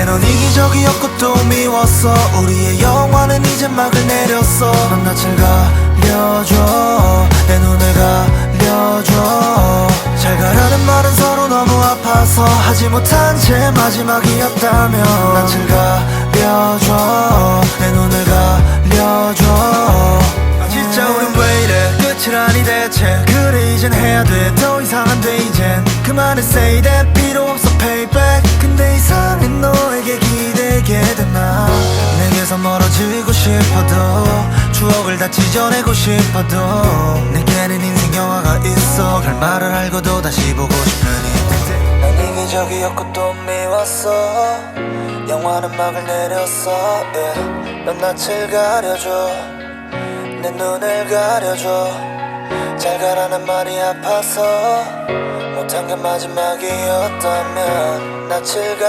그때 넌 이기적이었고 또 미웠어. 우리의 영화는 이제 막을 내렸어. 넌 낯을 가려줘. 내 눈을 가려줘. 잘 가라는 말은 서로 너무 아파서 하지 못한 채 마지막이었다면 낯을 가려줘. 내 눈을 가려줘. 아, 진짜 우린 왜 이래? 끝이라니 대체? 그래 이젠 해야 돼. 더 이상 안 돼 이젠. 그만해 say that. 필요 없어 내게서 멀어지고 싶어도 추억을 다 찢어내고 싶어도 내게는 인생 영화가 있어. 결말을 알고도 다시 보고 싶으니 난 이기적이었고 또 미웠어. 영화는 막을 내렸어. Yeah. 넌 낯을 가려줘. 내 눈을 가려줘. 잘 가라는 말이 아파서 못한 게 마지막이었다면 낯을 가